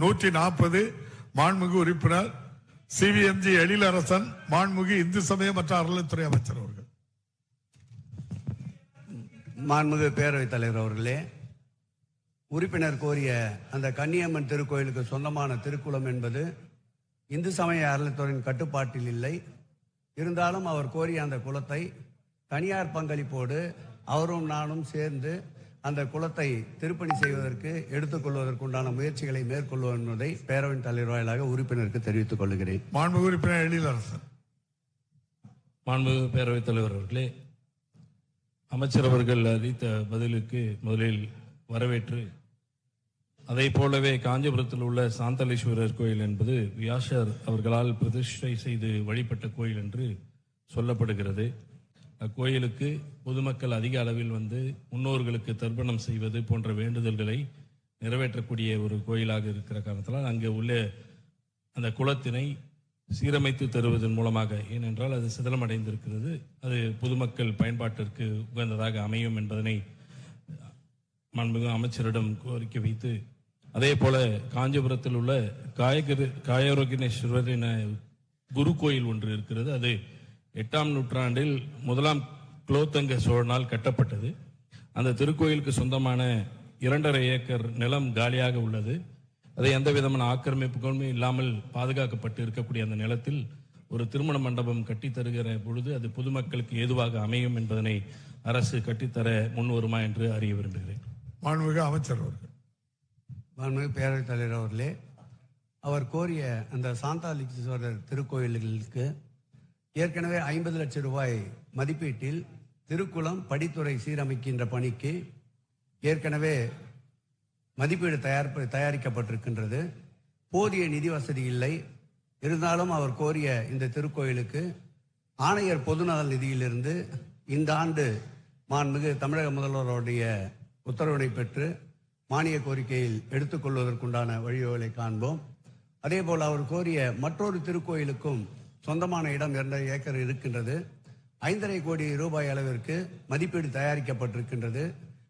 நூற்றி நாற்பது மாண்புமிகு உறுப்பினர் சிவிஎம்ஜி எழிலரசன் மாண்புமிகு இந்து சமய மற்றும் அறநிலைத்துறை அமைச்சர் அவர்கள். மாண்புமிகு பேரவைத் தலைவர் அவர்களே உறுப்பினர் கோரிய அந்த கன்னியம்மன் திருக்கோயிலுக்கு சொந்தமான திருக்குளம் என்பது இந்து சமய அறநிலைத்துறையின் கட்டுப்பாட்டில் இல்லை. இருந்தாலும் அவர் கோரிய அந்த குளத்தை தனியார் பங்களிப்போடு அவரும் நானும் சேர்ந்து அந்த குளத்தை திருப்பணி செய்வதற்கு எடுத்துக்கொள்வதற்குண்டான முயற்சிகளை மேற்கொள்வோம் என்பதை பேரவையின் தலைவர் வாயிலாக உறுப்பினருக்கு தெரிவித்துக் கொள்கிறேன். மாண்புமிகு உறுப்பினர் எழிலரசன் மாண்புமிகு பேரவைத் தலைவர் அவர்களே அமைச்சர் அவர்கள் அளித்த பதிலுக்கு முதலில் வரவேற்று அதை போலவே காஞ்சிபுரத்தில் உள்ள சாந்தலேஸ்வரர் கோயில் என்பது வியாசர் அவர்களால் பிரதிஷ்டை செய்து வழிபட்ட கோயில் என்று சொல்லப்படுகிறது. அக்கோயிலுக்கு பொதுமக்கள் அதிக அளவில் வந்து முன்னோர்களுக்கு தர்ப்பணம் செய்வது போன்ற வேண்டுதல்களை நிறைவேற்றக்கூடிய ஒரு கோயிலாக இருக்கிற காரணத்தினால் அங்கே உள்ள அந்த குளத்தினை சீரமைத்து தருவதன் மூலமாக ஏனென்றால் அது சிதலமடைந்திருக்கிறது. அது பொதுமக்கள் பயன்பாட்டிற்கு உகந்ததாக அமையும் என்பதனை மாண்புமிகு அமைச்சரிடம் கோரிக்கை வைத்து அதே போல காஞ்சிபுரத்தில் உள்ள காயகரி காயரோகினேஸ்வரரின் குரு கோயில் ஒன்று இருக்கிறது. அது எட்டாம் நூற்றாண்டில் முதலாம் குலோத்தங்க சோழனால் கட்டப்பட்டது. அந்த திருக்கோயிலுக்கு சொந்தமான இரண்டரை ஏக்கர் நிலம் காலியாக உள்ளது. அதை எந்த விதமான ஆக்கிரமிப்புகளும் இல்லாமல் பாதுகாக்கப்பட்டு இருக்கக்கூடிய அந்த நிலத்தில் ஒரு திருமண மண்டபம் கட்டித் தருகிற பொழுது அது பொதுமக்களுக்கு ஏதுவாக அமையும் என்பதனை அரசு கட்டித்தர முன் வருமா என்று அறிய விரும்புகிறேன். மாண்புமிகு அமைச்சர் அவர்கள். மாண்புமிகு பேரவைத் தலைவர் அவர்களே அவர் கோரிய அந்த சாந்தாலிக்ஷேஸ்வரர் திருக்கோயில்களுக்கு ஏற்கனவே ஐம்பது லட்சம் ரூபாய் மதிப்பீட்டில் திருக்குளம் படித்துறை சீரமைக்கின்ற பணிக்கு ஏற்கனவே மதிப்பீடு தயார் தயாரிக்கப்பட்டிருக்கின்றது. போதிய நிதி வசதி இல்லை. இருந்தாலும் அவர் கோரிய இந்த திருக்கோயிலுக்கு ஆணையர் பொதுநல நிதியிலிருந்து இந்த ஆண்டு மாண்புமிகு தமிழக முதல்வருடைய உத்தரவினை பெற்று மானிய கோரிக்கையில் எடுத்துக்கொள்வதற்குண்டான வழிவகைகளை காண்போம். அதே போல் அவர் கோரிய மற்றொரு திருக்கோயிலுக்கும் சொந்தமான இடம் இரண்டு ஏக்கர் இருக்கின்றது. ஐந்தரை கோடி ரூபாய் அளவிற்கு மதிப்பீடு தயாரிக்கப்பட்டிருக்கின்றது.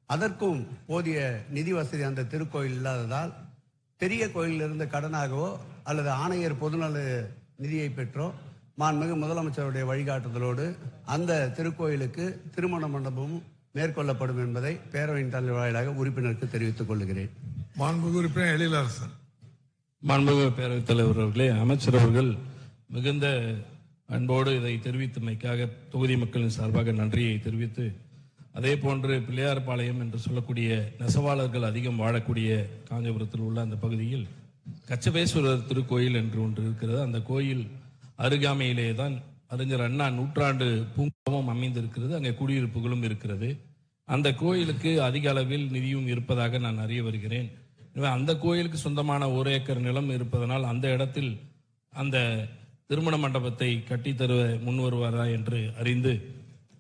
அதற்கும் போதிய நிதி வசதி அந்த திருக்கோயில் இல்லாததால் பெரிய கோயிலிருந்து கடனாகவோ அல்லது ஆணையர் பொதுநல நிதியை பெற்றோ மாண்புமிகு முதலமைச்சருடைய வழிகாட்டுதலோடு அந்த திருக்கோயிலுக்கு திருமண மண்டபமும் மேற்கொள்ளப்படும் என்பதை பேரவையின் தலைவர் வாயிலாக உறுப்பினருக்கு தெரிவித்துக் கொள்கிறேன். மாண்புமிகு உறுப்பினர் எழிலரசன். மாண்புமிகு பேரவைத் தலைவர் அவர்களே அமைச்சர் அவர்கள் மிகுந்த அன்போடு இதை தெரிவித்தமைக்காக தொகுதி மக்களின் சார்பாக நன்றியை தெரிவித்து அதே போன்று பிள்ளையார்பாளையம் என்று சொல்லக்கூடிய நெசவாளர்கள் அதிகம் வாழக்கூடிய காஞ்சிபுரத்தில் உள்ள அந்த பகுதியில் கச்சபேஸ்வரர் திருக்கோயில் என்று ஒன்று இருக்கிறது. அந்த கோயில் அருகாமையிலே தான் அறிஞர் அண்ணா நூற்றாண்டு பூங்காவும் அமைந்திருக்கிறது. அங்கே குடியிருப்புகளும் இருக்கிறது. அந்த கோயிலுக்கு அதிக அளவில் நிதியும் இருப்பதாக நான் அறிய வருகிறேன். அந்த கோயிலுக்கு சொந்தமான ஒரு ஏக்கர் நிலம் இருப்பதனால் அந்த இடத்தில் அந்த திருமண மண்டபத்தை கட்டித்தருவ முன் வருவாரா என்று அறிந்து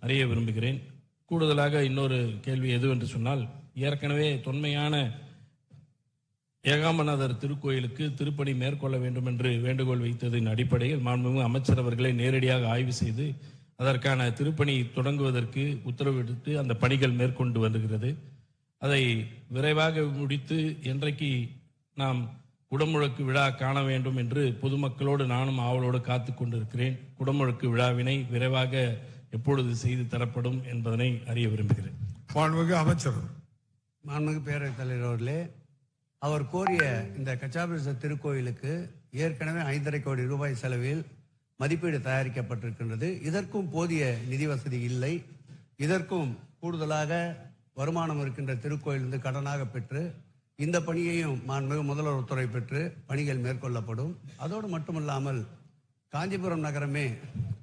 அறிய விரும்புகிறேன். கூடுதலாக இன்னொரு கேள்வி எது என்று சொன்னால் ஏற்கனவே தொன்மையான ஏகாமநாதர் திருக்கோயிலுக்கு திருப்பணி மேற்கொள்ள வேண்டும் என்று வேண்டுகோள் வைத்ததின் அடிப்படையில் மாண்புமிகு அமைச்சர் அவர்களை நேரடியாக ஆய்வு செய்து அதற்கான திருப்பணி தொடங்குவதற்கு உத்தரவிட்டு அந்த பணிகள் மேற்கொண்டு வருகிறது. அதை விரைவாக முடித்து என்றைக்கு நாம் குடமுழக்கு விழா காண வேண்டும் என்று பொதுமக்களோடு நானும் ஆவலோடு காத்து கொண்டிருக்கிறேன். குடமுழக்கு விழாவினை விரைவாக எப்பொழுது செய்து தரப்படும் என்பதனை அறிய விரும்புகிறேன். மாண்புமிகு அமைச்சர். மாண்புமிகு பேரவைத் தலைவர் அவர்களே அவர் கோரிய இந்த கச்சாபிரச திருக்கோயிலுக்கு ஏற்கனவே ஐந்தரை கோடி ரூபாய் செலவில் மதிப்பீடு தயாரிக்கப்பட்டிருக்கின்றது. இதற்கும் போதிய நிதி வசதி இல்லை. இதற்கும் கூடுதலாக வருமானம் இருக்கின்ற திருக்கோயிலிருந்து கடனாக பெற்று இந்த பணியையும் மாண்புமிகு முதல்வர் உத்தரவை பெற்று பணிகள் மேற்கொள்ளப்படும். அதோடு மட்டுமல்லாமல் காஞ்சிபுரம் நகரமே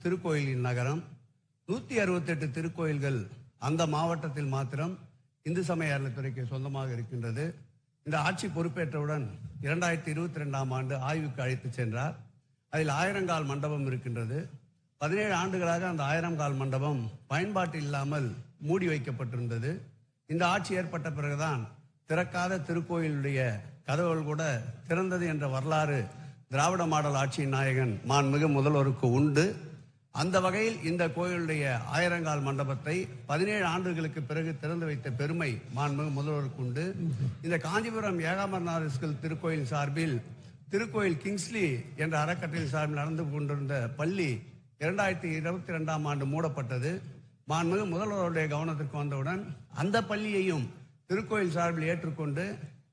திருக்கோயிலின் நகரம். நூற்றி அறுபத்தெட்டு திருக்கோயில்கள் அந்த மாவட்டத்தில் மாத்திரம் இந்து சமய அறநிலைத்துறைக்கு சொந்தமாக இருக்கின்றது. இந்த ஆட்சி பொறுப்பேற்றவுடன் இரண்டாயிரத்தி இருபத்தி ரெண்டாம் ஆண்டு ஆய்வுக்கு அழைத்து சென்றார். அதில் ஆயிரங்கால் மண்டபம் இருக்கின்றது. பதினேழு ஆண்டுகளாக அந்த ஆயிரங்கால் மண்டபம் பயன்பாட்டில் இல்லாமல் மூடி வைக்கப்பட்டிருந்தது. இந்த ஆட்சி ஏற்பட்ட பிறகுதான் திறக்காத திருக்கோயிலுடைய கதவுகள் கூட திறந்தது என்ற வரலாறு திராவிட மாடல் ஆட்சியின் நாயகன் மாண்புமிகு முதல்வருக்கு உண்டு. அந்த வகையில் இந்த கோயிலுடைய ஆயிரங்கால் மண்டபத்தை பதினேழு ஆண்டுகளுக்கு பிறகு திறந்து வைத்த பெருமை மாண்புமிகு முதல்வருக்கு உண்டு. இந்த காஞ்சிபுரம் ஏகாமரநாத திருக்கோயில் சார்பில் திருக்கோயில் கிங்ஸ்லி என்ற அறக்கட்டளை சார்பில் நடந்து கொண்டிருந்த பள்ளி இரண்டாயிரத்தி இருபத்தி ரெண்டாம் ஆண்டு மூடப்பட்டது. மாண்புமிகு முதல்வருடைய கவனத்திற்கு வந்தவுடன் அந்த பள்ளியையும் திருக்கோயில் சார்பில் ஏற்றுக்கொண்டு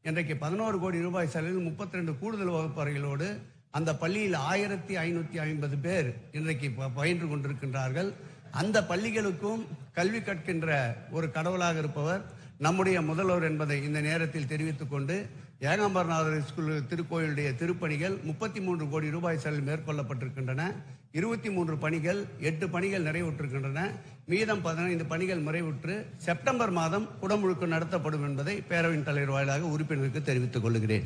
இன்றைக்கு பதினோரு கோடி ரூபாய் செலவில் முப்பத்தி ரெண்டு கூடுதல் வகுப்பறைகளோடு அந்த பள்ளியில் ஆயிரத்தி ஐநூத்தி ஐம்பது பேர் இன்றைக்கு ப- பயின்று கொண்டிருக்கின்றார்கள். அந்த பள்ளிகளுக்கும் கல்வி கற்கின்ற ஒரு கடவுளாக இருப்பவர் நம்முடைய முதல்வர் என்பதை இந்த நேரத்தில் தெரிவித்துக் கொண்டு ஏகாம்பரநாதர் ஸ்கூல் திருக்கோயிலுடைய திருப்பணிகள் முப்பத்தி மூன்று கோடி ரூபாய் செலவில் மேற்கொள்ளப்பட்டிருக்கின்றன. இருபத்தி மூன்று பணிகள் எட்டு பணிகள் நிறைவுற்றிருக்கின்றன. மீதம் பதினைந்து பணிகள் நிறைவுற்று செப்டம்பர் மாதம் குடமுழுக்கு நடத்தப்படும் என்பதை பேரவையின் தலைவர் வாயிலாக உறுப்பினருக்கு தெரிவித்துக் கொள்கிறேன்.